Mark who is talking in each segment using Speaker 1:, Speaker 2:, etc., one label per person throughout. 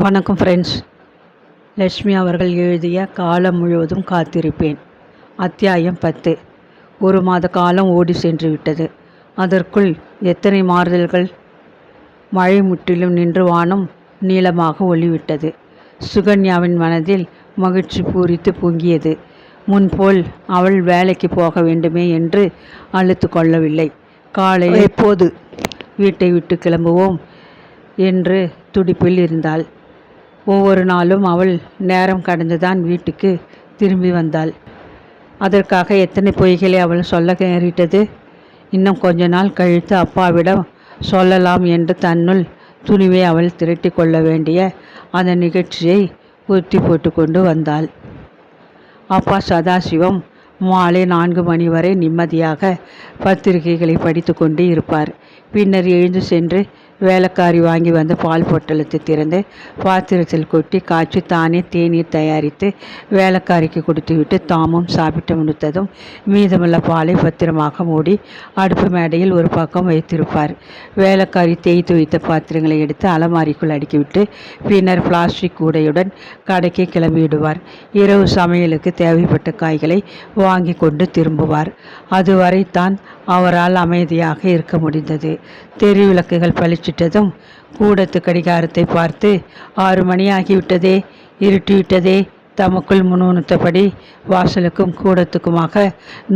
Speaker 1: வணக்கம் ஃப்ரெண்ட்ஸ் லட்சுமி அவர்கள் எழுதிய காலம் முழுவதும் காத்திருப்பேன் அத்தியாயம் பத்து. ஒரு மாத காலம் ஓடி சென்று விட்டது. அதற்குள் எத்தனை மாறுதல்கள்? மழை முற்றிலும் நின்று வானம் நீளமாக ஒளிவிட்டது. சுகன்யாவின் மனதில் மகிழ்ச்சி பூரித்து பொங்கியது. முன்போல் அவள் வேலைக்கு போக வேண்டுமே என்று அழுத்து கொள்ளவில்லை. காலை எப்போது? வீட்டை விட்டு கிளம்புவோம் என்று துடிப்பில் இருந்தாள். ஒவ்வொரு நாளும் அவள் நேரம் கடந்துதான் வீட்டுக்கு திரும்பி வந்தாள். அதற்காக எத்தனை பொய்களை அவள் சொல்ல நேரிட்டது? இன்னும் கொஞ்ச நாள் கழித்து அப்பாவிடம் சொல்லலாம் என்று தன்னுள் துணிவை அவள் திரட்டி கொள்ள வேண்டிய அந்த நிகழ்ச்சியை உறுத்தி போட்டு கொண்டு வந்தாள். அப்பா சதாசிவம் மாலை நான்கு மணி வரை நிம்மதியாக பத்திரிகைகளை படித்து கொண்டு இருப்பார். பின்னர் எழுந்து சென்று வேலைக்காரி வாங்கி வந்து பால் பொட்டலத்தை திறந்து பாத்திரத்தில் கொட்டி காய்ச்சி தானே தேநீர் தயாரித்து வேலைக்காரிக்கு கொடுத்துவிட்டு தாமும் சாப்பிட்டு முடித்ததும் மீதமுள்ள பாலை பத்திரமாக மூடி அடுப்பு மேடையில் ஒரு பக்கம் வைத்திருப்பார். வேலைக்காரி தேய்த்து வைத்த பாத்திரங்களை எடுத்து அலமாரிக்குள் அடுக்கிவிட்டு பின்னர் பிளாஸ்டிக் கூடையுடன் கடைக்கு கிளம்பிவிடுவார். இரவு சமையலுக்கு தேவைப்பட்ட காய்களை வாங்கி கொண்டு திரும்புவார். அதுவரை தான் அவரால் அமைதியாக இருக்க முடிந்தது. தெரு விளக்குகள் பளிச்சிட்டதும் கூடத்து கடிகாரத்தை பார்த்து ஆறு மணி ஆகிவிட்டதே இருட்டிவிட்டதே தமக்குள் முணுமுணுத்தபடி வாசலுக்கும் கூடத்துக்குமாக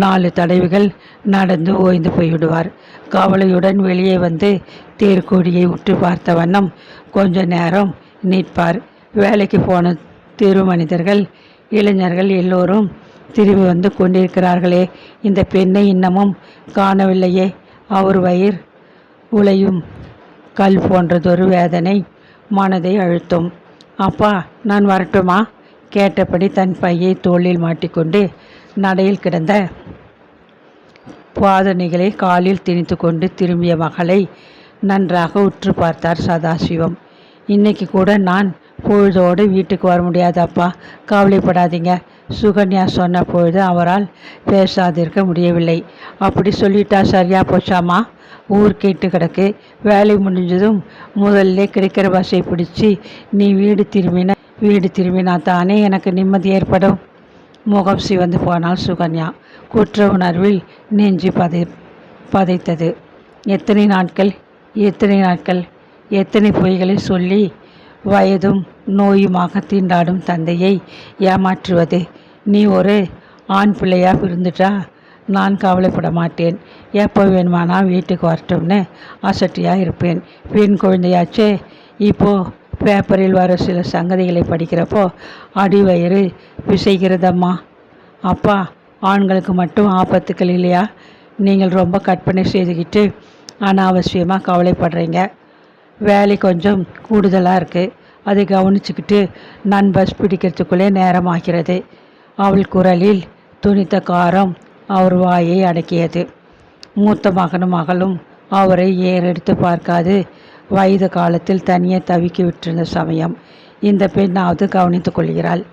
Speaker 1: நாலு தடவைகள் நடந்து ஓய்ந்து போய்விடுவார். கவலையுடன் வெளியே வந்து தேர்கோடியை உற்று பார்த்த வண்ணம் கொஞ்ச நேரம் நிற்பார். வேலைக்கு போன தெரு மனிதர்கள் இளைஞர்கள் எல்லோரும் திரும்பி வந்து கொண்டிருக்கிறார்களே இந்த பெண்ணை இன்னமும் காணவில்லையே. அவர் வயிர் உழையும் கல் போன்றதொரு வேதனை மனதை அழுத்தும். அப்பா நான் வரட்டுமா? கேட்டபடி தன் பையை தோளில் மாட்டிக்கொண்டு நடையில் கிடந்த பாதணிகளை காலில் திணித்து கொண்டு திரும்பிய மகளை நன்றாக உற்று பார்த்தார் சதாசிவம். இன்னைக்கு கூட நான் பொழுதோடு வீட்டுக்கு வர முடியாதப்பா கவலைப்படாதீங்க. சுகன்யா சொன்ன பொழுது அவரால் பேசாதிருக்க முடியவில்லை. அப்படி சொல்லிட்டா சரியா போச்சாமா ஊர் கேட்டு கிடக்கு. வேலை முடிஞ்சதும் முதல்ல கிடைக்கிற பஸ்ஸை பிடிச்சி நீ வீடு திரும்பின வீடு திரும்பினா தானே எனக்கு நிம்மதி ஏற்படும். முகம் சிவந்து போனால் சுகன்யா. குற்ற உணர்வில் நெஞ்சு பதை பதைத்தது. எத்தனை நாட்கள்? எத்தனை நாட்கள்? எத்தனை பொய்களை சொல்லி வயதும் நோயுமாக தீண்டாடும் தந்தையை ஏமாற்றுவது? நீ ஒரு ஆண் பிள்ளையாக இருந்துட்டா நான் கவலைப்பட மாட்டேன். எப்போ வேணுமானா வீட்டுக்கு வரட்டும்னு அசட்டியாக இருப்பேன். பெண் குழந்தையாச்சே. இப்போது பேப்பரில் வர சில சங்கதிகளை படிக்கிறப்போ அடிவயிறு பிசைகிறதம்மா. அப்பா ஆண்களுக்கு மட்டும் ஆபத்துக்கள் இல்லையா? நீங்கள் ரொம்ப கற்பனை செய்துக்கிட்டு அனாவசியமாக கவலைப்படுறீங்க. வேலை கொஞ்சம் கூடுதலாக இருக்குது அதை கவனிச்சுக்கிட்டு நான் பஸ் பிடிக்கிறதுக்குள்ளே நேரமாகிறது. அவள் குரலில் துணித்த காரம் அவர் வாயை அடக்கியது. மூத்த மகனும் மகளும் அவரை ஏறெடுத்து பார்க்காது. வயது காலத்தில் தனியே தவிக்க விட்டிருந்த சமயம் இந்த பெண்ணாவது கவனித்து கொள்கிறாள்.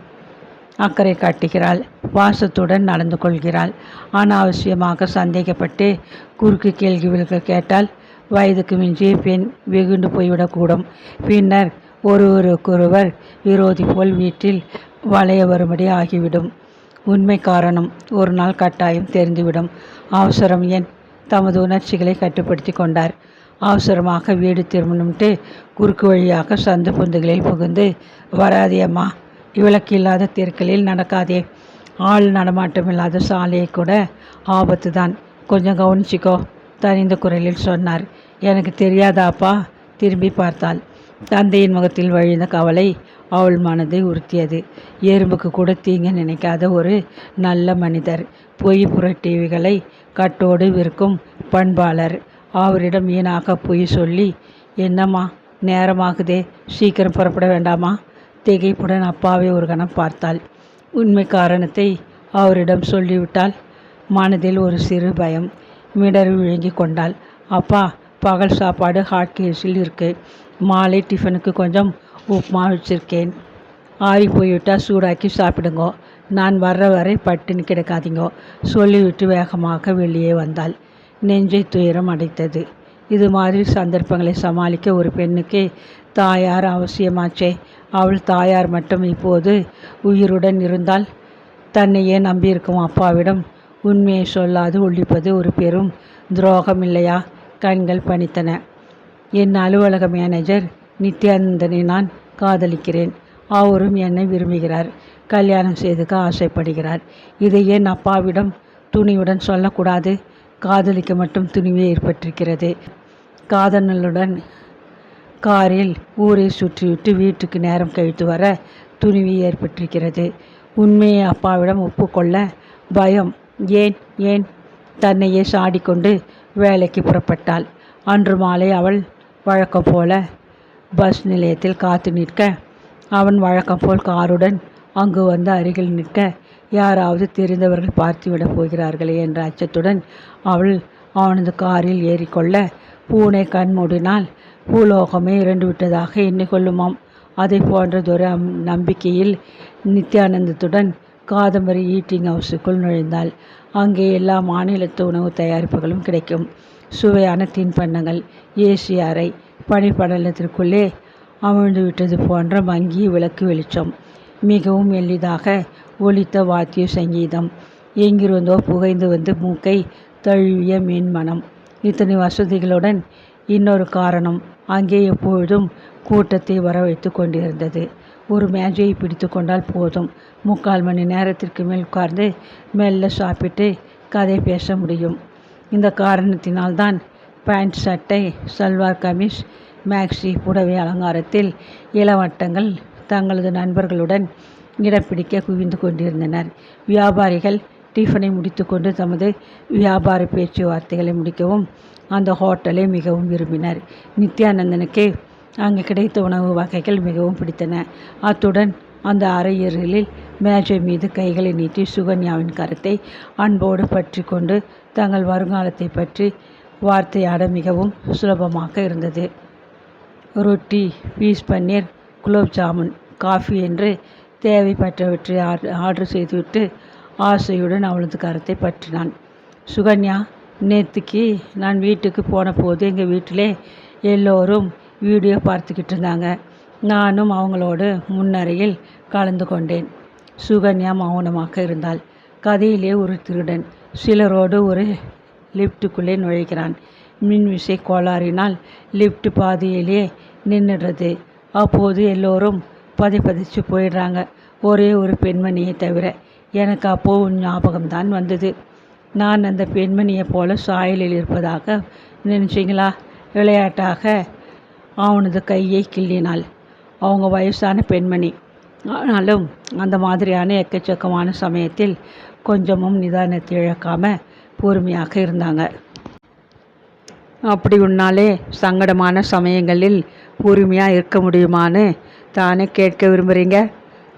Speaker 1: அக்கறை காட்டுகிறாள். வாசத்துடன் நடந்து கொள்கிறாள். அனாவசியமாக சந்தேகப்பட்டு குறுக்கு கேள்விகள் கேட்டால் வயதுக்கு மிஞ்சிய பெண் வெகுண்டு போய்விடக்கூடும் பின்னர் ஒருவருக்கொருவர் விரோதி போல் வீட்டில் வளைய வரும்படி ஆகிவிடும். உண்மை காரணம். ஒரு நாள் கட்டாயம் தெரிந்துவிடும். அவசரம் ஏன் தமது உணர்ச்சிகளை கட்டுப்படுத்தி கொண்டார். அவசரமாக வீடு திரும்பணும்ட்டு குறுக்கு வழியாக சந்து பொந்துகளில் புகுந்து வராதே அம்மா விளக்கு இல்லாத தெருக்களில் நடக்காதே. ஆள் நடமாட்டம் இல்லாத சாலையை கூட ஆபத்து தான் கொஞ்சம் கவனிச்சிக்கோ தனிந்த குரலில் சொன்னார். எனக்கு தெரியாதாப்பா? திரும்பி பார்த்தாள். தந்தையின் முகத்தில் வழிந்த கவலை அவள் மனதை உறுத்தியது. எறும்புக்கு கூட தீங்க நினைக்காத ஒரு நல்ல மனிதர். பொய் புரட்டிவிகளை கட்டோடு விற்கும் பண்பாளர். அவரிடம் வீணாக பொய் சொல்லி என்னம்மா நேரமாகுதே சீக்கிரம் புறப்பட வேண்டாமா? திகைப்புடன் அப்பாவை ஒரு கணம் பார்த்தாள். உண்மை காரணத்தை அவரிடம் சொல்லிவிட்டால் மனதில் ஒரு சிறு பயம் மிடர் விழுங்கி கொண்டாள். அப்பா பகல் சாப்பாடு ஹாட் கேஸில் இருக்குது மாலை டிஃபனுக்கு கொஞ்சம் உப்புமா வச்சுருக்கேன். ஆறி போய்விட்டால் சூடாக்கி சாப்பிடுங்கோ. நான் வர்ற வரை பட்டினி கிடக்காதீங்கோ. சொல்லிவிட்டு வேகமாக வெளியே வந்தாள். நெஞ்சை துயரம் அடைத்தது. இது மாதிரி சந்தர்ப்பங்களை சமாளிக்க ஒரு பெண்ணுக்கு தாயார் அவசியமாச்சே. அவள் தாயார் மட்டும் இப்போது உயிருடன் இருந்தால் தன்னையே நம்பியிருக்கும் அப்பாவிடம் உண்மையை சொல்லாது ஒழிப்பது ஒரு பெரும் துரோகம் இல்லையா கண்கள் பணித்தன. என் அலுவலக மேனேஜர் நித்யானந்தனை நான் காதலிக்கிறேன். அவரும் என்னை விரும்புகிறார். கல்யாணம் செய்துக்க ஆசைப்படுகிறார். இதை என் அப்பாவிடம் துணிவுடன் சொல்லக்கூடாது. காதலிக்க மட்டும் துணிவு ஏற்பட்டிருக்கிறது. காதலனுடன் காரில் ஊரை சுற்றிவிட்டு வீட்டுக்கு நேரம் கழித்து வர துணிவு ஏற்பட்டிருக்கிறது. உண்மையை அப்பாவிடம் ஒப்புக்கொள்ள பயம். ஏன் ஏன்? தன்னையே சாடிக்கொண்டு வேலைக்கு புறப்பட்டாள். அன்று மாலை அவள் வழக்கம் போல பஸ் நிலையத்தில் காத்து நிற்க. அவன் வழக்கம் போல் காருடன் அங்கு வந்து அருகில் நிற்க. யாராவது தெரிந்தவர்கள் பார்த்துவிடப் போகிறார்களே என்ற அச்சத்துடன் அவள் அவனது காரில் ஏறிக்கொள்ள பூனை கண் மூடினால் பூலோகமே இரண்டு விட்டதாக எண்ணிக்கொள்ளுமாம். அதை போன்றதொரு நம்பிக்கையில் நித்யானந்தத்துடன் காதம்பரி ஈட்டிங் ஹவுஸுக்குள் நுழைந்தாள். அங்கே எல்லா மாநிலத்து உணவு தயாரிப்புகளும் கிடைக்கும். சுவையான தின்பண்டங்கள் ஏசி அறை பனிப்படலத்திற்குள்ளே அமிழ்ந்து விட்டது போன்ற மங்கி விளக்கு வெளிச்சம். மிகவும் எளிதாக ஒலித்த வாத்திய சங்கீதம். எங்கிருந்தோ புகைந்து வந்து மூக்கை தழுவிய மீன்மனம். இத்தனை வசதிகளுடன் இன்னொரு காரணம். அங்கே எப்பொழுதும் கூட்டத்தை வரவழைத்து கொண்டிருந்தது. ஒரு மேஜையை பிடித்து கொண்டால் போதும். முக்கால் மணி நேரத்திற்கு மேல் உட்கார்ந்து மெல்ல சாப்பிட்டு கதை பேச முடியும். இந்த காரணத்தினால்தான் பேண்ட் சட்டை சல்வார் கமிஷ் மேக்ஸி புடவை அலங்காரத்தில் இளவட்டங்கள் தங்களது நண்பர்களுடன் இடம் பிடிக்க குவிந்து கொண்டிருந்தனர். வியாபாரிகள் டிஃபனை முடித்துக்கொண்டு தமது வியாபார பேச்சுவார்த்தைகளை முடிக்கவும் அந்த ஹோட்டலை மிகவும் விரும்பினர். நித்யானந்தனுக்கு அங்கு கிடைத்த உணவு வகைகள் மிகவும் பிடித்தன. அத்துடன் அந்த அறையறையில் மேஜை மீது கைகளை நீட்டி சுகன்யாவின் கருத்தை அன்போடு பற்றி கொண்டு தங்கள் வருங்காலத்தை பற்றி வார்த்தையாட மிகவும் சுலபமாக இருந்தது. ரொட்டி பீஸ் பன்னீர் குலோப் ஜாமுன் காஃபி என்று தேவைப்பட்டவற்றை ஆர்டர் செய்துவிட்டு ஆசையுடன் அவளது கரத்தை பற்றினான். சுகன்யா நேற்றுக்கு நான் வீட்டுக்கு போன போது எங்கள் வீட்டிலே எல்லோரும் வீடியோ பார்த்துக்கிட்டு இருந்தாங்க. நானும் அவங்களோடு முன்னறையில் கலந்து கொண்டேன். சுகன்யா மௌனமாக இருந்தாள். கதையிலே ஒரு திருடன் சிலரோடு ஒரு லிஃப்ட்டுக்குள்ளே நுழைகிறான். மின்விசை கோளாறினால் லிஃப்ட் பாதியிலே நின்றுடுறது. அப்போது எல்லோரும் பதை பதிச்சு போயிடுறாங்க. ஒரே ஒரு பெண்மணியை தவிர எனக்கு அப்போது ஞாபகம்தான் வந்தது. நான் அந்த பெண்மணியை போல சாயலில் இருப்பதாக நினச்சிங்களா? விளையாட்டாக அவனது கையை கிள்ளினாள். அவங்க வயசான பெண்மணி. ஆனாலும் அந்த மாதிரியான எக்கச்சக்கமான சமயத்தில் கொஞ்சமும் நிதானத்தை இழக்காமல் பொறுமையாக இருந்தாங்க. அப்படி உன்னாலே சங்கடமான சமயங்களில் பொறுமையாக இருக்க முடியுமான்னு தானே கேட்க விரும்புகிறீங்க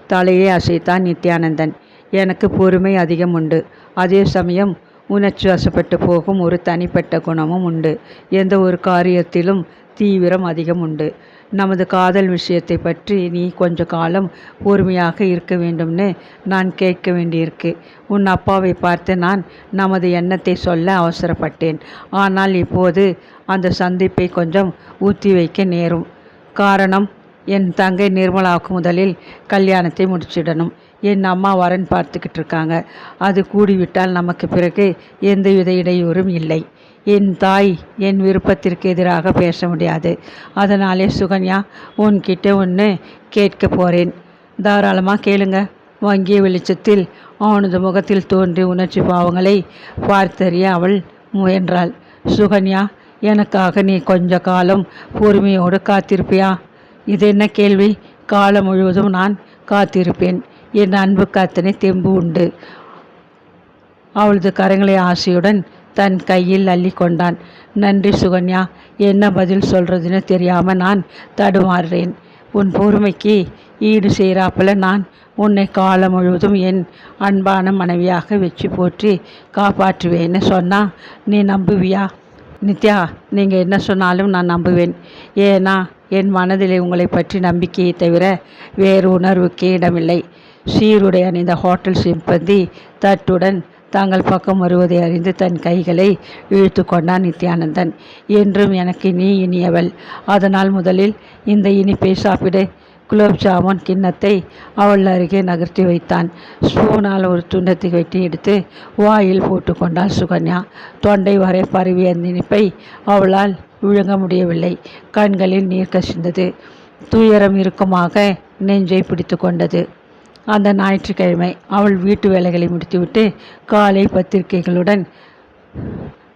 Speaker 1: தலையை அசைத்தான் நித்யானந்தன். எனக்கு பொறுமை அதிகம் உண்டு. அதே சமயம் உணர்ச்சி வசப்பட்டு போகும் ஒரு தனிப்பட்ட குணமும் உண்டு. எந்த ஒரு காரியத்திலும் தீவிரம் அதிகம் உண்டு. நமது காதல் விஷயத்தை பற்றி நீ கொஞ்ச காலம் பொறுமையாக இருக்க வேண்டும்னு நான் கேட்க வேண்டியிருக்கு. உன் அப்பாவை பார்த்து நான் நமது எண்ணத்தை சொல்ல அவசரப்பட்டேன். ஆனால் இப்போது அந்த சந்திப்பை கொஞ்சம் ஊற்றி வைக்க நேரும். காரணம் என் தங்கை நிர்மலாவுக்கு முதலில் கல்யாணத்தை முடிச்சிடணும். என் அம்மா வரன் பார்த்துக்கிட்டு இருக்காங்க. அது கூடிவிட்டால் நமக்கு பிறகு எந்தவித இடையூறும் இல்லை. என் தாய் என் விருப்பத்திற்கு எதிராக பேச முடியாது. அதனாலே சுகன்யா உன்கிட்ட ஒன்று கேட்க போகிறேன் தாராளமாக கேளுங்க. வங்கிய வெளிச்சத்தில் அவனது முகத்தில் தோன்றி உணர்ச்சி பாவங்களை பார்த்தறிய அவள் முயன்றாள். சுகன்யா எனக்காக நீ கொஞ்ச காலம் பொறுமையோடு காத்திருப்பியா? இது என்ன கேள்வி? காலம் முழுவதும் நான் காத்திருப்பேன். என் அன்புக்கு அத்தனை தெம்பு உண்டு. அவளது கரங்களை ஆசையுடன் தன் கையில் அள்ளி கொண்டான் நன்றி சுகன்யா என்ன பதில் சொல்கிறதுன்னு தெரியாமல் நான் தடுமாறுறேன். உன் பொறுமைக்கு ஈடு செய்கிறாப்பில் நான் உன்னை காலம் முழுவதும் என் அன்பான மனைவியாக வச்சு போற்றி காப்பாற்றுவேன்னு சொன்னால் நீ நம்புவியா? நித்யா நீங்கள் என்ன சொன்னாலும் நான் நம்புவேன். ஏன்னா என் மனதிலே உங்களை பற்றி நம்பிக்கையை தவிர வேறு உணர்வுக்கே இடமில்லை. சீருடை அணிந்த ஹோட்டல் சிம்பந்தி தட்டுடன் தாங்கள் பக்கம் வருவதை அறிந்து தன் கைகளை இழுத்து கொண்டான் நித்யானந்தன். என்றும் எனக்கு நீ இனியவள். அதனால் முதலில் இந்த இனிப்பை சாப்பிடு. குலோப் ஜாமுன் கிண்ணத்தை அவள் அருகே நகர்த்தி வைத்தான். ஸ்பூனால் ஒரு துண்டத்தை வெட்டி எடுத்து வாயில் போட்டுக்கொண்டாள் சுகன்யா. தொண்டை வரை பரவிய நினைப்பை இனிப்பை அவளால் விழுங்க முடியவில்லை. கண்களில் நீர் கசிந்தது. துயரம் இருக்குமாக நெஞ்சை பிடித்து கொண்டது. அந்த ஞாயிற்றுக்கிழமை அவள் வீட்டு வேலைகளை முடித்துவிட்டு காலை பத்திரிகைகளுடன்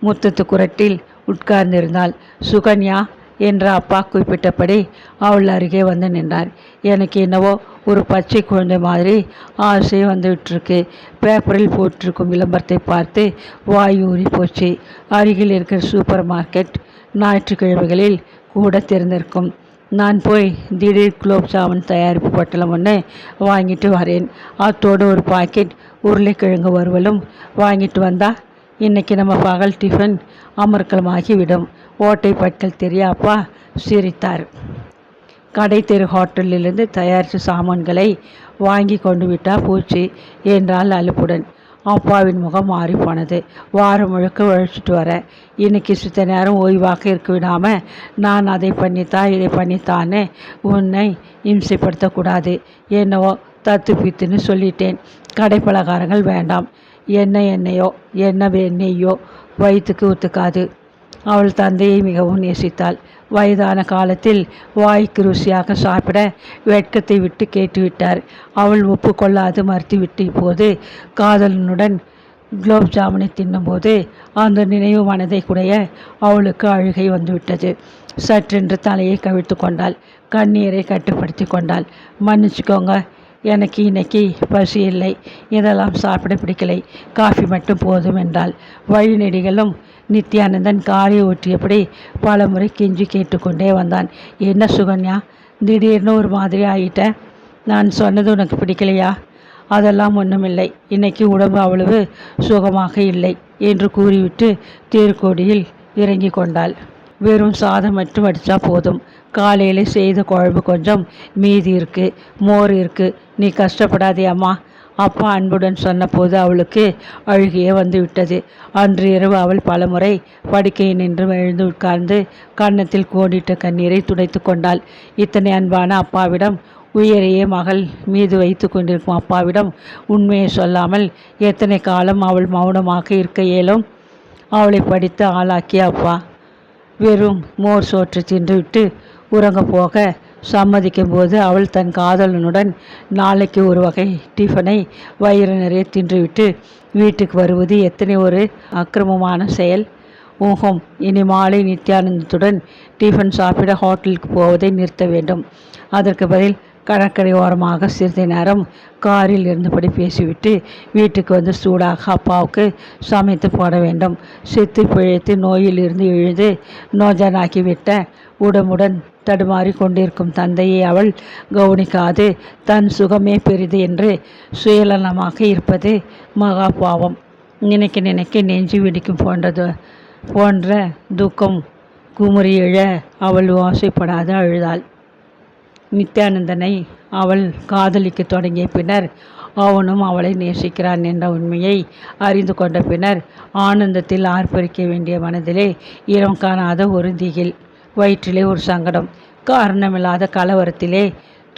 Speaker 1: முத்தத்து குரட்டில் உட்கார்ந்திருந்தாள். சுகன்யா என்ற அப்பா குறிப்பிட்டபடி அவள் அருகே வந்து நின்றார். எனக்கு என்னவோ ஒரு பச்சை குழந்தை மாதிரி ஆசை வந்துவிட்டுருக்கு. பேப்பரில் போட்டிருக்கும் விளம்பரத்தை பார்த்து வாய் ஊறி போச்சு. அருகில் இருக்கிற சூப்பர் மார்க்கெட் ஞாயிற்றுக்கிழமைகளில் கூட திறந்திருக்கும். நான் போய் திடீர் குலோப் ஜாமுன் தயாரிப்பு பொட்டலம் ஒன்று வாங்கிட்டு வரேன். அத்தோடு ஒரு பாக்கெட் உருளைக்கிழங்கு வறுவலும் வாங்கிட்டு வந்தா இன்றைக்கி நம்ம பகல் டிஃபன் அமர்க்கலமாகிவிடும். ஓட்டை பட்கள் தெரியாப்பா? சிரித்தார். கடை தெரு ஹோட்டலிலிருந்து தயாரித்த சாமான்களை வாங்கி கொண்டு விட்டா பூச்சி என்றால் அலுப்புடன். அப்பாவின் முகம் மாறி போனது வாரம் முழுக்க உழைச்சிட்டு வரேன் இன்னைக்கு சித்த நேரம் ஓய்வாக இருக்க விடாமல் நான் அதை பண்ணித்தான் இதை பண்ணித்தான்னு உன்னை இம்சைப்படுத்தக்கூடாது. என்னவோ தத்து பித்துன்னு சொல்லிட்டேன். கடை பலகாரங்கள் வேண்டாம். என்ன எண்ணெயோ என்ன எண்ணெய்யோ வயிற்றுக்கு ஒத்துக்காது. அவள் தந்தையை மிகவும் நேசித்தாள். வயதான காலத்தில் வாய்க்கு ருசியாக சாப்பிட வெட்கத்தை விட்டு கேட்டுவிட்டார். அவள் ஒப்புக்கொள்ளாது மறுத்துவிட்டு இப்போது காதலனுடன் குலோப் ஜாமுனை தின்னும்போது அந்த நினைவு மனதை குடைய அவளுக்கு அழுகை வந்துவிட்டது. சற்றென்று தலையை கவிழ்த்து கொண்டாள். கண்ணீரை கட்டுப்படுத்தி கொண்டாள். மன்னிச்சுக்கோங்க எனக்கு இன்னைக்கு பசி இல்லை. இதெல்லாம் சாப்பிட பிடிக்கலை. காஃபி மட்டும் போதும் என்றாள். வழிநெடிகளும் நித்யானந்தன் காலை ஓட்டியபடி பல முறை கெஞ்சி கேட்டுக்கொண்டே வந்தான். என்ன சுகன்யா திடீர்னு ஒரு மாதிரி ஆகிட்ட நான் சொன்னது உனக்கு பிடிக்கலையா? அதெல்லாம் ஒன்றுமில்லை இன்னைக்கு உடம்பு அவ்வளவு சுகமாக இல்லை என்று கூறிவிட்டு தேர்கோடியில் இறங்கி கொண்டாள். வெறும் சாதம் மட்டும் அடித்தா போதும். காலையில் செய்த குழம்பு கொஞ்சம் மீதி இருக்குது மோர் இருக்குது நீ கஷ்டப்படாதே அம்மா. அப்பா அன்புடன் சொன்னபோது அவளுக்கு அழுகியே வந்து விட்டது. அன்று இரவு அவள் பலமுறை படுக்கையை நின்று எழுந்து உட்கார்ந்து கன்னத்தில் கோடிட்ட கண்ணீரை துடைத்து கொண்டாள். இத்தனை அன்பான அப்பாவிடம் உயரையே மகள் மீது வைத்து கொண்டிருக்கும் அப்பாவிடம் உண்மையை சொல்லாமல் எத்தனை காலம் அவள் மௌனமாக இருக்க இயலும் அவளை படித்து ஆளாக்கிய அப்பா. வெறும் மோர் சோற்று தின்றுவிட்டு உறங்க போக சம்மதிக்கும் போது அவள் தன் காதலனுடன் நாளைக்கு ஒரு வகை டிஃபனை வயிறு நிறைய தின்றுவிட்டு வீட்டுக்கு வருவது எத்தனை ஒரு அக்கிரமமான செயல். ஊகம் இனி மாலை நித்யானந்தத்துடன் டிஃபன் சாப்பிட ஹோட்டலுக்கு போவதை நிறுத்த வேண்டும். அதற்கு பதில் கடற்கரை ஓரமாக சிறிது நேரம் காரில் இருந்தபடி பேசிவிட்டு வீட்டுக்கு வந்து சூடாக அப்பாவுக்கு சமைத்து போட வேண்டும். செத்து பிழைத்து நோயில் இருந்து எழுந்து நோஜனாக்கி உடமுடன் உடம்புடன் தடுமாறி கொண்டிருக்கும் தந்தையை அவள் கவனிக்காது. தன் சுகமே பெரிது என்று சுயநலமாக இருப்பது மகா பாவம். நினைக்க நினைக்க நெஞ்சு வெடிக்கும் போன்றது போன்ற துக்கம் குமுறி எழ அவள் ஓசைப்படாது அழுதாள். நித்யானந்தனை அவள் காதலிக்க தொடங்கிய பின்னர் அவனும் அவளை நேசிக்கிறான் என்ற உண்மையை அறிந்து கொண்ட பின்னர் ஆனந்தத்தில் ஆர்ப்பரிக்க வேண்டிய மனதிலே இனம் காணாத ஒரு திகில். வயிற்றிலே ஒரு சங்கடம். காரணமில்லாத கலவரத்திலே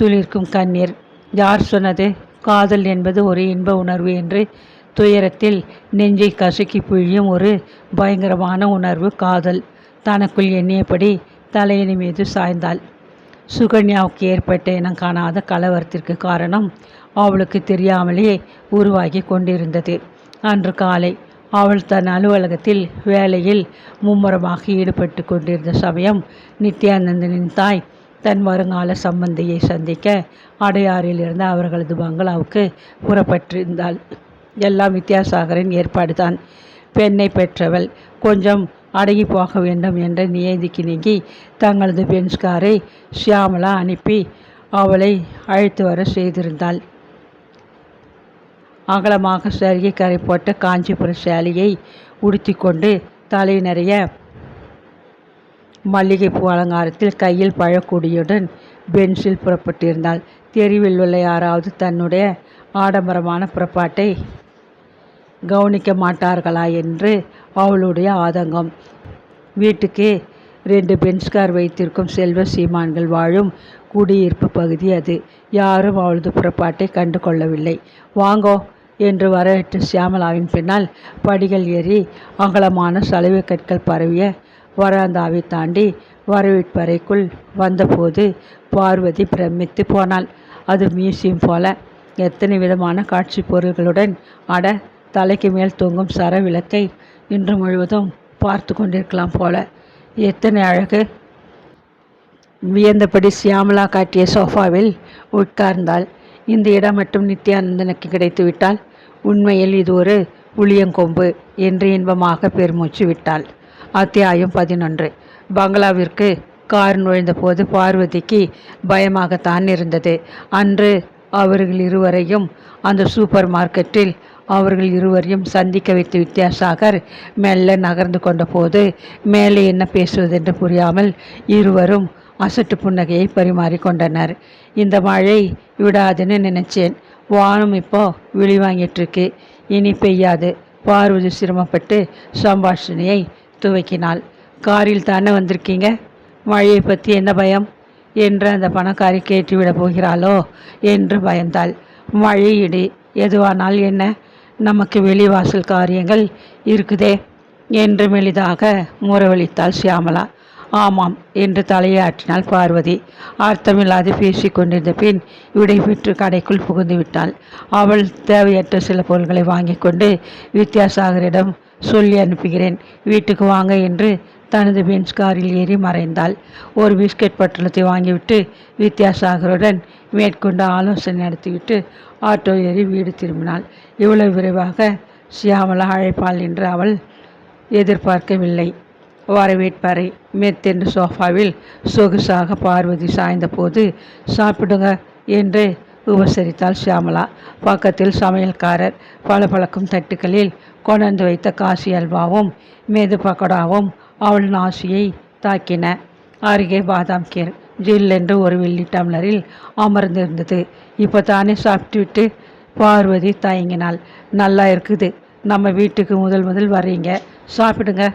Speaker 1: துளிர்க்கும் கண்ணீர். யார் சொன்னது? காதல் என்பது ஒரு இன்ப உணர்வு என்று. துயரத்தில் நெஞ்சை கசக்கி புழியும் ஒரு பயங்கரமான உணர்வு காதல். தனக்குள் எண்ணியபடி தலையணி மீது சாய்ந்தாள். சுகன்யாவுக்கு ஏற்பட்ட இனம் காணாத கலவரத்திற்கு காரணம் அவளுக்கு தெரியாமலே உருவாகி கொண்டிருந்தது. அன்று காலை அவள் தன் அலுவலகத்தில் வேலையில் மும்முரமாக ஈடுபட்டு கொண்டிருந்த சமயம் நித்யானந்தனின் தாய் தன் வருங்கால சம்பந்தியை சந்திக்க அடையாறிலிருந்து அவர்களது பங்களாவுக்கு புறப்பட்டிருந்தாள். எல்லாம் வித்யாசாகரின் ஏற்பாடு தான் பெண்ணை பெற்றவள் கொஞ்சம் அடங்கி போக வேண்டும் என்ற நியதிக்கு நீங்கி தங்களது பென்ஸ்காரை ஷியாமலா அனுப்பி அவளை அழைத்து வர செய்திருந்தாள். அகலமாக சருகி கரை போட்ட காஞ்சிபுர சேலையை உடுத்தி கொண்டு தலை நிறைய மல்லிகைப்பூ அலங்காரத்தில் கையில் பழக்கூடியுடன் பென்சில் புறப்பட்டிருந்தாள். தெருவில் உள்ள யாராவது தன்னுடைய ஆடம்பரமான புறப்பாட்டை கவனிக்க மாட்டார்களா என்று அவளுடைய ஆதங்கம். வீட்டுக்கு ரெண்டு பென்ஸ்கார் வைத்திருக்கும் செல்வ சீமான்கள் வாழும் குடியிருப்பு பகுதி அது. யாரும் அவளது புறப்பாட்டை கண்டு கொள்ளவில்லை வாங்கோ என்று வரவேற்று சியாமலாவின் பின்னால் படிகள் ஏறி அகலமான சலவை கற்கள் பரவிய வராந்தாவை தாண்டி வரவேற்பறைக்குள் வந்தபோது பார்வதி பிரமித்து போனாள். அது மியூசியம் போல. எத்தனை விதமான காட்சி பொருள்களுடன் அட தலைக்கு மேல் தொங்கும் சர விளக்கை இன்று முழுவதும் பார்த்து கொண்டிருக்கலாம் போல. எத்தனை அழகு. வியந்தபடி சியாமலா காட்டிய சோஃபாவில் உட்கார்ந்தாள். இந்த இடம் மட்டும் நித்யானந்தனுக்கு கிடைத்துவிட்டால் உண்மையில் இது ஒரு புளியங்கொம்பு என்று இன்பமாக பெருமூச்சு விட்டாள். அத்தியாயம் பதினொன்று. பங்களாவிற்கு கார் நுழைந்தபோது பார்வதிக்கு பயமாகத்தான் இருந்தது. அன்று அவர்கள் இருவரையும் அந்த சூப்பர் மார்க்கெட்டில் அவர்கள் இருவரையும் சந்திக்க வைத்த வித்யாசாகர் மெல்ல நகர்ந்து கொண்டபோது மேலே என்ன பேசுவதென்று புரியாமல் இருவரும் அசட்டு புன்னகையை பரிமாறிக்கொண்டனர் இந்த மழை விடாதுன்னு நினைச்சேன். வானம் இப்போ விழி வாங்கிட்டுருக்கு இனி பெய்யாது. பார்வதி சிரமப்பட்டு சம்பாஷணையை துவக்கினாள். காரில் தானே வந்திருக்கீங்க? மழையை பற்றி என்ன பயம்? என்று அந்த பணக்காரி கேட்டுவிடப் போகிறாளோ என்று பயந்தாள். மழை இடி. எதுவானால் என்ன? நமக்கு வெளிவாசல் காரியங்கள் இருக்குதே என்று மெளிதாக முறவழித்தாள் சியாமலா ஆமாம் என்று தலையாற்றினாள் பார்வதி. அர்த்தமில்லாது பேசிக் கொண்டிருந்த பின் விடைபெற்று கடைக்குள் புகுந்து விட்டாள். அவள் தேவையற்ற சில பொருட்களை வாங்கி கொண்டு வித்யாசாகரிடம் சொல்லி அனுப்புகிறேன். வீட்டுக்கு வாங்க என்று தனது பென்ஸ் காரில் ஏறி மறைந்தாள். ஒரு பிஸ்கட் பட்டணத்தை வாங்கிவிட்டு வித்யாசாகருடன் மேற்கொண்டு ஆலோசனை நடத்திவிட்டு ஆட்டோ ஏறி வீடு திரும்பினாள். இவ்வளவு விரைவாக சியாமலா அழைப்பாள் என்று அவள் எதிர்பார்க்கவில்லை. வரவேற்பாரை மெத்தென்று சோஃபாவில் சொகுசாக பார்வதி சாய்ந்தபோது சாப்பிடுங்க என்று உபசரித்தாள் ஷியாமலா. பக்கத்தில் சமையல்காரர் பல பழக்கும் தட்டுக்களில் கொண்டு வைத்த காசி அல்வாவும் மெது பக்கோடாவும் அவள் நாசியை தாக்கின. அருகே பாதாம் கீர் ஜில் என்று ஒரு வெள்ளி டம்ளரில் அமர்ந்திருந்தது. இப்போ தானே சாப்பிட்டுவிட்டு பார்வதி தயங்கினாள். நல்லா இருக்குது. நம்ம வீட்டுக்கு முதல் முதல் வர்றீங்க. சாப்பிடுங்க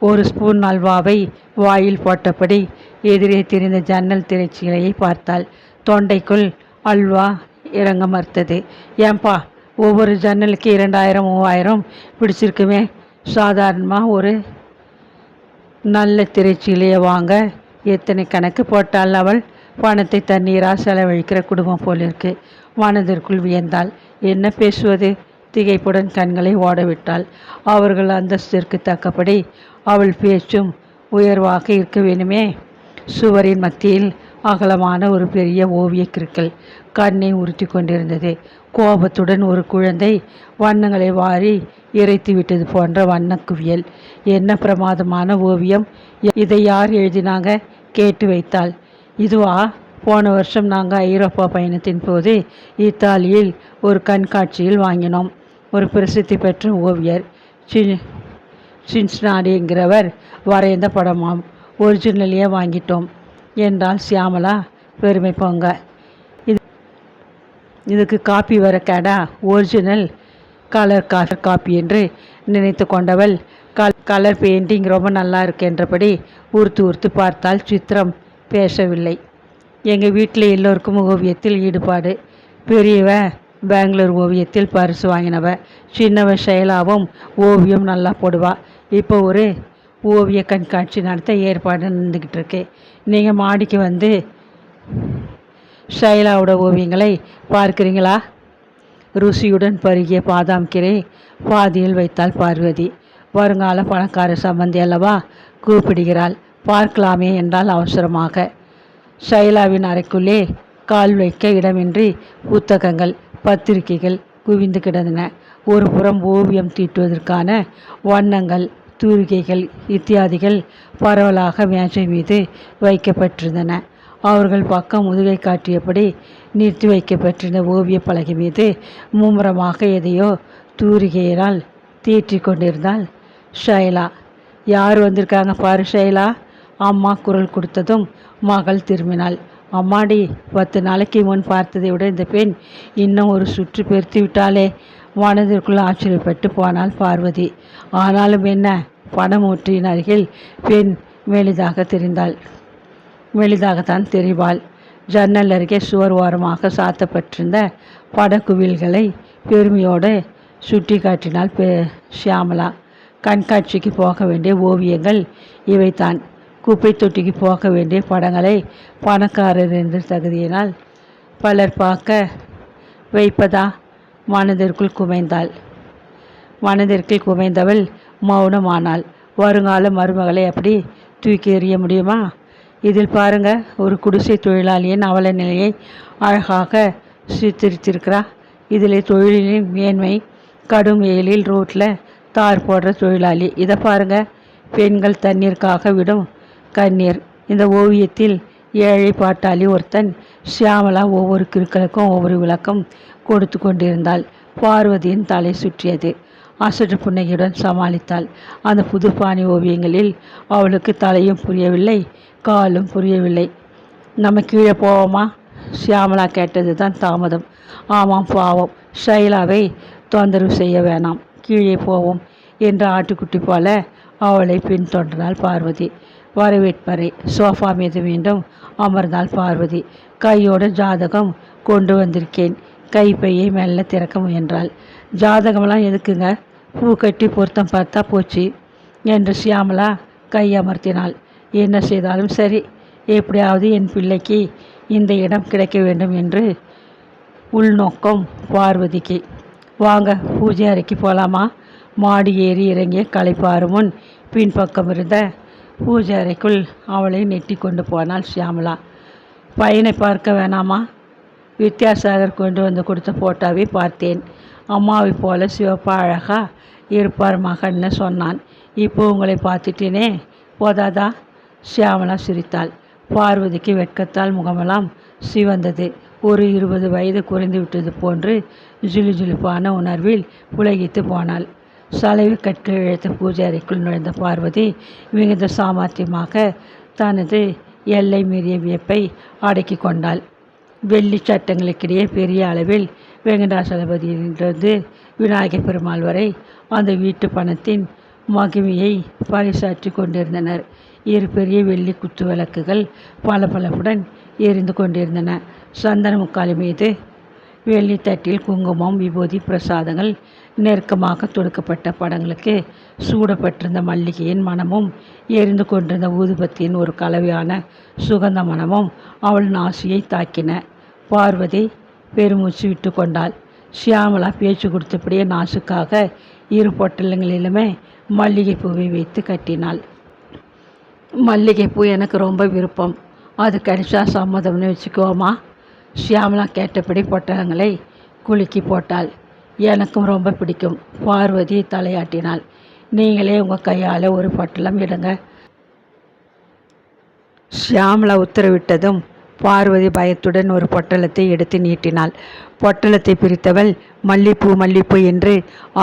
Speaker 1: ஒரு ஸ்பூன் அல்வாவை வாயில் போட்டபடி எதிரே தெரிந்த ஜன்னல் திரைச்சீலையை பார்த்தாள். தொண்டைக்குள் அல்வா இறங்க மறுத்தது. ஏன்பா ஒவ்வொரு ஜன்னலுக்கு இரண்டாயிரம் மூவாயிரம் பிடிச்சிருக்குமே. சாதாரணமாக ஒரு நல்ல திரைச்சீலையை வாங்க எத்தனை கணக்கு போட்டால் அவள்? பணத்தை தண்ணீராக செலவழிக்கிற குடும்பம் போலிருக்கு. மனதிற்குள் வியந்தாள். என்ன பேசுவது? திகைப்புடன் கண்களை ஓடவிட்டாள். அவர்கள் அந்தஸ்திற்கு தக்கபடி அவள் பேச்சும் உயர்வாக இருக்க வேணுமே சுவரின் மத்தியில் அகலமான ஒரு பெரிய ஓவிய கிருக்கல் கண்ணை உறுத்தி கொண்டிருந்தது. கோபத்துடன் ஒரு குழந்தை வண்ணங்களை வாரி இறைத்து விட்டது போன்ற வண்ணக்குவியல். என்ன பிரமாதமான ஓவியம். இதை யார் எழுதினாங்க? கேட்டு வைத்தாள். இதுவா? போன வருஷம் நாங்கள் ஐரோப்பா பயணத்தின் போது இத்தாலியில் ஒரு கண்காட்சியில் வாங்கினோம். ஒரு பிரசித்தி பெற்ற ஓவியர். சின்ஸ்னாடிங்கிறவர் வரைந்த படமாம். ஒரிஜினலையே வாங்கிட்டோம் என்றால் சியாமலா பெருமை போங்க. இது இதுக்கு காப்பி வர கேடா ஒரிஜினல் கலர் கலர் காப்பி என்று நினைத்து கொண்டவள் கல் கலர் பெயிண்டிங் ரொம்ப நல்லா இருக்கென்றபடி உறுத்து உறுத்து பார்த்தால் சித்திரம் பேசவில்லை. எங்கள் வீட்டில் எல்லோருக்கும் ஓவியத்தில் ஈடுபாடு. பெரியவன் பெங்களூர் ஓவியத்தில் பரிசு வாங்கினவ. சின்னவ செயலாவும் ஓவியம் நல்லா போடுவா. இப்போ ஒரு ஓவிய கண்காட்சி நடத்த ஏற்பாடு நடந்துக்கிட்டு இருக்கு. நீங்கள் மாடிக்கு வந்து ஷைலாவோட ஓவியங்களை பார்க்குறீங்களா? ருசியுடன் பருகிய பாதாம் கீரை பாதியில் வைத்தாள் பார்வதி. வருங்கால பணக்கார சம்பந்தி அல்லவா? கூப்பிடுகிறாள். பார்க்கலாமே என்றால் அவசரமாக. ஷைலாவின் அறைக்குள்ளே கால் வைக்க இடமின்றி புத்தகங்கள் பத்திரிகைகள் குவிந்து கிடந்தன. ஒரு புறம் ஓவியம் தீட்டுவதற்கான வண்ணங்கள் தூரிகைகள் இத்தியாதிகள் பரவலாக மேஜை மீது வைக்கப்பட்டிருந்தன. அவர்கள் பக்கம் முதுகை காட்டியபடி நிறுத்தி வைக்கப்பட்டிருந்த ஓவிய பலகை மீது மும்முரமாக எதையோ தூரிகையினால் தீற்றி கொண்டிருந்தால் ஷைலா. யார் வந்திருக்காங்க பாரு ஷைலா அம்மா குரல் கொடுத்ததும் மகள் திரும்பினாள். அம்மாடி பத்து நாளைக்கு முன் பார்த்ததை விட இந்த பெண் இன்னும் ஒரு சுற்று பெருத்தி விட்டாலே மனதிற்குள் ஆச்சரியப்பட்டு போனாள் பார்வதி. ஆனாலும் என்ன? பணமூற்றியின் அருகில் பெண் மெலிதாக தெரிந்தாள். மெலிதாகத்தான் தெரிவாள். ஜன்னல் அருகே சுவர் ஓரமாக சாத்தப்பட்டிருந்த படக்குவில்களை பெருமையோடு சுட்டி காட்டினாள் பெ ஷியாமலா. கண்காட்சிக்கு போக வேண்டிய ஓவியங்கள் இவைதான். குப்பை தொட்டிக்கு போக வேண்டிய படங்களை பணக்காரர் என்ற தகுதியினால் பலர் பார்க்க வைப்பதா மனதிற்குள் குமைந்தாள். மனதிற்குள் குமைந்தவள் மௌனமானாள். வருங்கால மருமகளை அப்படி தூக்கி எறிய முடியுமா? இதில் பாருங்க ஒரு குடிசை தொழிலாளியின் அவல நிலையை அழகாக சித்தரித்திருக்கிறா. இதில் தொழிலின் மேன்மை கடும் வெயிலில் ரோட்டில் தார் போடுற தொழிலாளி. இதை பாருங்க பெண்கள் தண்ணீருக்காக விடும் கண்ணீர். இந்த ஓவியத்தில் ஏழை பாட்டாளி ஒருத்தன் ஷியாமலா ஒவ்வொரு கிருக்களுக்கும் ஒவ்வொரு விளக்கம் கொடுத்து கொண்டிருந்தாள். பார்வதியின் தலை சுற்றியது. அசட்டு புன்னகையுடன் சமாளித்தாள். அந்த புதுப்பாணி ஓவியங்களில் அவளுக்கு தலையும் புரியவில்லை காலும் புரியவில்லை. நம்ம கீழே போவோமா? ஷியாமலா கேட்டது தான் தாமதம். ஆமாம் பாவம். ஷைலாவை தொந்தரவு செய்ய வேணாம். கீழே போவோம் என்ற ஆட்டுக்குட்டி போல அவளை பின்தொடர்ந்தாள் பார்வதி. வரவேற்பறை சோஃபா மீது மீண்டும் அமர்ந்தாள் பார்வதி. கையோட ஜாதகம் கொண்டு வந்திருக்கேன். கைப்பையை மெல்ல திறக்க முயன்றாள். ஜாதகமெல்லாம் எதுக்குங்க? பூ கட்டி பொருத்தம் பார்த்தா போச்சு என்று சியாமலா கை அமர்த்தினாள். என்ன செய்தாலும் சரி எப்படியாவது என் பிள்ளைக்கு இந்த இடம் கிடைக்க வேண்டும் என்று உள்நோக்கம் பார்வதிக்கு. வாங்க பூஜை அறைக்கு போகலாமா மாடி ஏறி இறங்கிய களைப்பாறு முன் பின்பக்கம் இருந்த பூஜை அறைக்குள் அவளை நெட்டி கொண்டு போனாள் ஷியாமலா. பையனை பார்க்க வேணாமா? வித்யாசாகர் கொண்டு வந்து கொடுத்த போட்டோவை பார்த்தேன். அம்மாவை போல சிவப்பா அழகா இருப்பார் மகன்னு சொன்னான். இப்போ உங்களை பார்த்துட்டேனே? போதாதா? ஷியாமலா சிரித்தாள். பார்வதிக்கு வெட்கத்தால் முகமெல்லாம் சிவந்தது. ஒரு இருபது வயது குறைந்து விட்டது போன்று ஜிலு ஜிலுப்பான உணர்வில் புலகித்து போனாள். சலவை கற்கள் இழைத்த பூஜை அறைக்குள் நுழைந்த பார்வதி மிகுந்த சாமர்த்தியமாக தனது எல்லை மீறிய வியப்பை அடக்கி கொண்டாள். வெள்ளி சட்டங்களுக்கிடையே பெரிய அளவில் வெங்கடாசலபதியிலிருந்து விநாயகர் பெருமாள் வரை அந்த வீட்டு பணத்தின் மகிமையை பறைசாற்றி கொண்டிருந்தனர். இரு பெரிய வெள்ளி குத்து விளக்குகள் பளபளப்புடன் எரிந்து கொண்டிருந்தன. சந்தன முக்காலி மீது வெள்ளித்தட்டில் குங்குமம் விபூதி பிரசாதங்கள் நெருக்கமாக தொடுக்கப்பட்ட படங்களுக்கு சூடப்பட்டிருந்த மல்லிகையின் மனமும் எரிந்து கொண்டிருந்த ஊதுபத்தியின் ஒரு கலவையான சுகந்த மனமும் அவள் நாசியை தாக்கின. பார்வதி பெருமூச்சு விட்டு கொண்டாள். ஷியாமலா பேச்சு கொடுத்தபடியே நாசுக்காக இரு பொட்டலங்களிலுமே மல்லிகைப்பூவை வைத்து கட்டினாள். மல்லிகைப்பூ எனக்கு ரொம்ப விருப்பம். அது கிடைச்சா சம்மதம்னு வச்சுக்கோமா? ஷியாமலா கேட்டபடி பொட்டலங்களை குலுக்கி போட்டாள். எனக்கும் ரொம்ப பிடிக்கும் பார்வதி தலையாட்டினாள். நீங்களே உங்கள் கையால் ஒரு பொட்டலம் இடுங்க ஷியாமலா உத்தரவிட்டதும் பார்வதி பயத்துடன் ஒரு பொட்டலத்தை எடுத்து நீட்டினாள். பொட்டலத்தை பிரித்தவள் மல்லிப்பூ மல்லிப்பூ என்று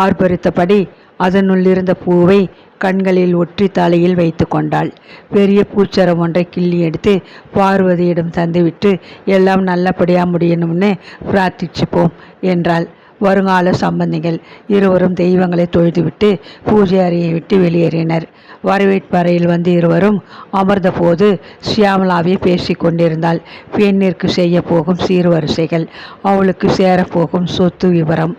Speaker 1: ஆர்ப்பரித்தபடி அதனுள்ளிருந்த பூவை கண்களில் ஒற்றி தலையில் வைத்து கொண்டாள். பெரிய பூச்சரம் ஒன்றை கிள்ளி எடுத்து பார்வதியிடம் தந்துவிட்டு எல்லாம் நல்லபடியாக முடியணும்னு பிரார்த்திச்சுப்போம் என்றாள். வருங்கால சம்பந்திகள் இருவரும் தெய்வங்களை தொழுதுவிட்டு பூஜை அறையை விட்டு வெளியேறினர். வரவேற்பறையில் வந்து இருவரும் அமர்ந்தபோது ஷியாமலாவே பேசி கொண்டிருந்தாள். பெண்ணிற்கு செய்ய போகும் சீர்வரிசைகள் அவளுக்கு சேரப்போகும் சொத்து விவரம்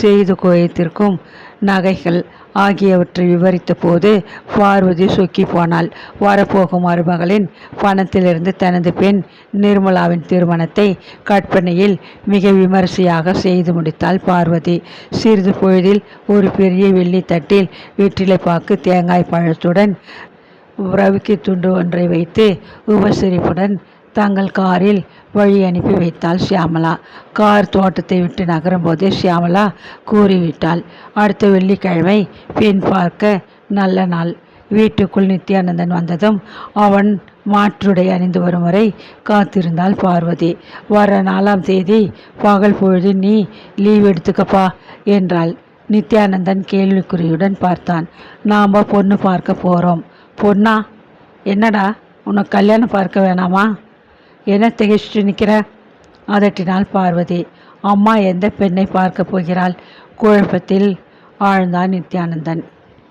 Speaker 1: செய்து கோயத்திற்கும் நகைகள் ஆகியவற்றை விவரித்த போது பார்வதி சொக்கி போனாள். வரப்போகும் மருமகளின் பணத்திலிருந்து தனது பெண் நிர்மலாவின் திருமணத்தை கற்பனையில் மிக விமரிசையாக செய்து முடித்தாள் பார்வதி. சிறிது பொழுதில் ஒரு பெரிய வெள்ளி தட்டில் வெற்றிலைப்பாக்கு தேங்காய் பழத்துடன் ரவிக்கு துண்டு ஒன்றை வைத்து உபசரிப்புடன் தங்கள் காரில் வழி அனுப்பி வைத்தாள் ஷியாமலா. கார் தோட்டத்தை விட்டு நகரும்போதே ஷியாமலா கூறிவிட்டாள் அடுத்த வெள்ளிக்கிழமை பெண் பார்க்க நல்ல நாள். வீட்டுக்குள் நித்யானந்தன் வந்ததும் அவன் மாற்றுடை அணிந்து வரும் வரை காத்திருந்தாள் பார்வதி. வர நாலாம் தேதி பகல் பொழுது நீ லீவ் எடுத்துக்கப்பா என்றாள். நித்யானந்தன் கேள்விக்குறியுடன் பார்த்தான். நாம் பொண்ணு பார்க்க போகிறோம் பொண்ணா? என்னடா? உனக்கு கல்யாணம் பார்க்க வேணாமா? என்ன திகைச்சிட்டு நிற்கிற அதட்டினாள் பார்வதி அம்மா எந்த பெண்ணை பார்க்க போகிறாள்? குழப்பத்தில் ஆழ்ந்தான் நித்யானந்தன்.